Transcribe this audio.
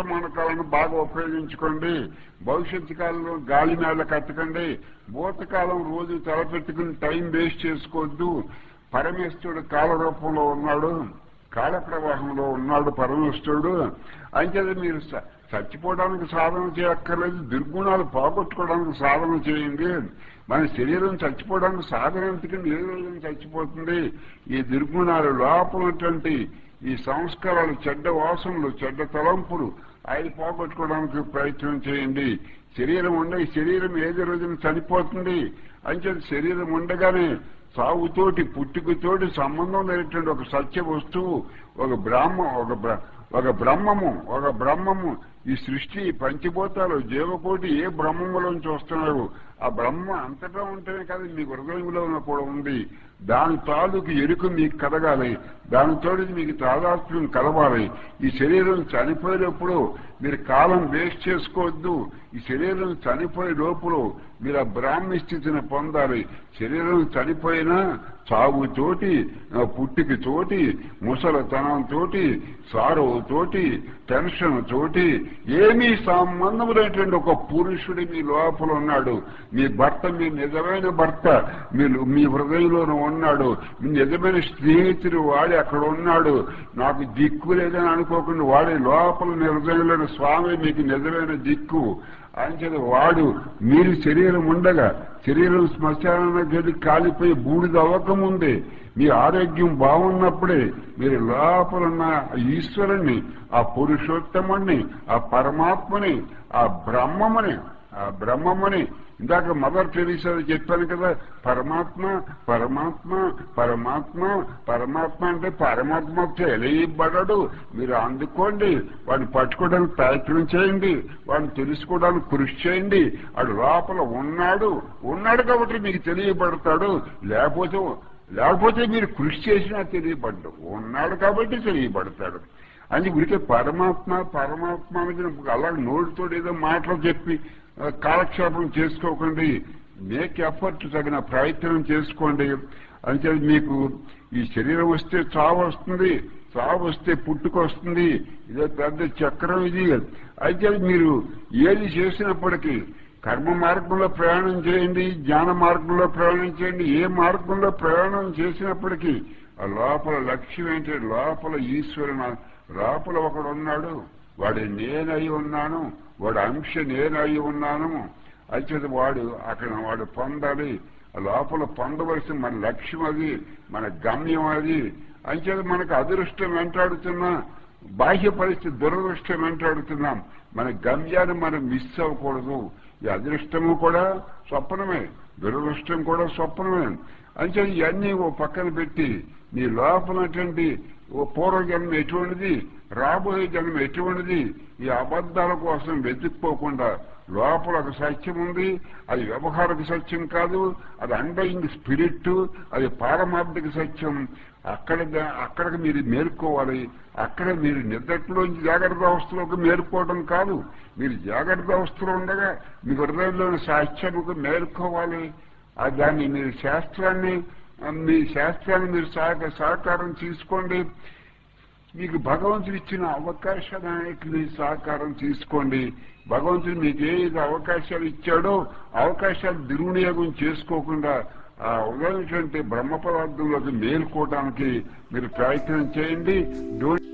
వర్తమాన కాలాన్ని బాగా ఉపయోగించుకోండి. భవిష్యత్తు కాలంలో గాలి నేల కట్టకండి. భూతకాలం రోజు తలపెట్టుకుని టైం వేస్ట్ చేసుకోవద్దు. పరమేశ్వరుడు కాల రూపంలో ఉన్నాడు. కాల ప్రవాహంలో ఉన్నాడు పరమేశ్వరుడు. అంచేది మీరు చచ్చిపోవడానికి సాధన చేయక్కర్లేదు. దుర్గుణాలు పోగొట్టుకోవడానికి సాధన చేయండి. మన శరీరం చచ్చిపోవడానికి సాధన ఎందుకంటే ఏ రోజు చచ్చిపోతుంది. ఈ దుర్గుణాలు లోపలటువంటి ఈ సంస్కారాలు చెడ్డ వాసనలు చెడ్డ తలంపులు అవి పోగొట్టుకోవడానికి ప్రయత్నం చేయండి. శరీరం ఉండే శరీరం ఏది రోజున చనిపోతుంది? అంచేది శరీరం ఉండగానే సాగుతోటి పుట్టుకతోటి సంబంధం లేనటువంటి ఒక సత్య వస్తువు ఒక బ్రాహ్మ ఒక ఒక బ్రహ్మము ఒక బ్రహ్మము. ఈ సృష్టి పంచిపోతాలు జీవకోటి ఏ బ్రహ్మములోంచి వస్తున్నారు ఆ బ్రహ్మ అంతటా ఉంటేనే కాదు మీ హృదయంలో కూడా ఉంది. దాని తాలూకు ఎరుకు మీకు కలగాలి. దానితో మీకు తాదాత్మ్యం కలవాలి. ఈ శరీరం చనిపోయేటప్పుడు మీరు కాలం వేస్ట్ చేసుకోవద్దు. ఈ శరీరం చనిపోయే లోపల మీరు ఆ బ్రాహ్మీ స్థితిని పొందాలి. శరీరం చనిపోయినా సాగు చోటి పుట్టికి తోటి సారవు తోటి టెన్షన్ తోటి ఏమీ సంబంధం లేనటువంటి ఒక పురుషుడు మీ లోపల ఉన్నాడు. మీ భర్త మీ నిజమైన భర్త మీరు మీ హృదయంలోనూ ఉన్నాడు. మీ నిజమైన స్నేహితుడు వాడు అక్కడ ఉన్నాడు. నాకు దిక్కు లేదని అనుకోకుండా వాడి లోపల మీ హృదయంలోని స్వామి మీకు నిజమైన దిక్కు. అంచేది వాడు మీరు శరీరం ఉండగా శరీరం శ్మశాన గది కాలిపోయి బూడిద అవ్వకముందే మీ ఆరోగ్యం బాగున్నప్పుడే మీరు లోపలన్న ఈశ్వరుణ్ణి ఆ పురుషోత్తముణ్ణి ఆ పరమాత్మని ఆ బ్రహ్మమని ఆ బ్రహ్మమని ఇందాక మదర్ టెరీసా చెప్పాను కదా పరమాత్మ పరమాత్మ పరమాత్మ పరమాత్మ అంటే పరమాత్మ తెలియబడడు. మీరు అందుకోండి వాడిని పట్టుకోవడానికి ప్రయత్నం చేయండి వాడిని తెలుసుకోవడానికి కృషి చేయండి. వాడు లోపల ఉన్నాడు ఉన్నాడు కాబట్టి మీకు తెలియబడతాడు. లేకపోతే లేకపోతే మీరు కృషి చేసినా తెలియబడ్డు. ఉన్నాడు కాబట్టి తెలియబడతాడు. అని ఉడికే పరమాత్మ పరమాత్మ అనేది అలాగే నోటితో ఏదో మాటలు చెప్పి కాలక్షేపం చేసుకోకండి. మేక్ ఎఫర్ట్ తగిన ప్రయత్నం చేసుకోండి. అంటే మీకు ఈ శరీరం వస్తే చావు వస్తుంది చావు వస్తే పుట్టుకొస్తుంది ఇదే పెద్ద చక్రం ఇది. అయితే మీరు ఏది చేసినప్పటికీ కర్మ మార్గంలో ప్రయాణం చేయండి జ్ఞాన మార్గంలో ప్రయాణం చేయండి. ఏ మార్గంలో ప్రయాణం చేసినప్పటికీ ఆ లోపల లక్ష్యం ఏంటి? లోపల ఈశ్వరుని లోపల ఒకడు ఉన్నాడు. వాడు నేనై ఉన్నాను. వాడు అంశ నేనై ఉన్నాను. అయితే వాడు అక్కడ వాడు పొందాలి. లోపల పొందవలసిన మన లక్ష్యం అది మన గమ్యం అది. అంచేది మనకు అదృష్టం వెంటాడుతున్నా. బాహ్య పరిస్థితి దురదృష్టం వెంటాడుతున్నాం. మన గమ్యాన్ని మనం మిస్ అవ్వకూడదు. ఈ అదృష్టము కూడా స్వప్నమే. దురదృష్టం కూడా స్వప్నమే. అంటే ఇవన్నీ ఓ పక్కన పెట్టి నీ లోపలటువంటి ఓ పూర్వజన్మ ఎటువంటిది? రాబోయే జన్మ ఎటువంటిది? ఈ అబద్ధాల కోసం వెతుక్కోకుండా లోపల ఒక సత్యం ఉంది. అది వ్యవహారిక సత్యం కాదు. అది అండయింగ్ స్పిరిట్ అది పారమార్థిక సత్యం. అక్కడ అక్కడికి మీరు మేలుకోవాలి. అక్కడ మీరు నిద్రలోంచి జాగ్రత్త అవస్థలోకి మేలుకోవడం కాదు. మీరు జాగ్రత్త అవస్థలో ఉండగా మీ హృదయంలోని సాక్ష్యముకు మేర్కోవాలి దాన్ని మీరు శాస్త్రాన్ని మీ శాస్త్రాన్ని మీరు సహక- సహకారం తీసుకోండి. మీకు భగవంతుడు ఇచ్చిన అవకాశాలన్నింటినీ సహకారం తీసుకోండి. భగవంతుడు మీకు ఏ అవకాశాలు ఇచ్చాడో అవకాశాలు దుర్వినియోగం చేసుకోకుండా ఆ ఉదయం బ్రహ్మ పదార్థంలోకి మేల్కోవడానికి మీరు ప్రయత్నం చేయండి. డోంట్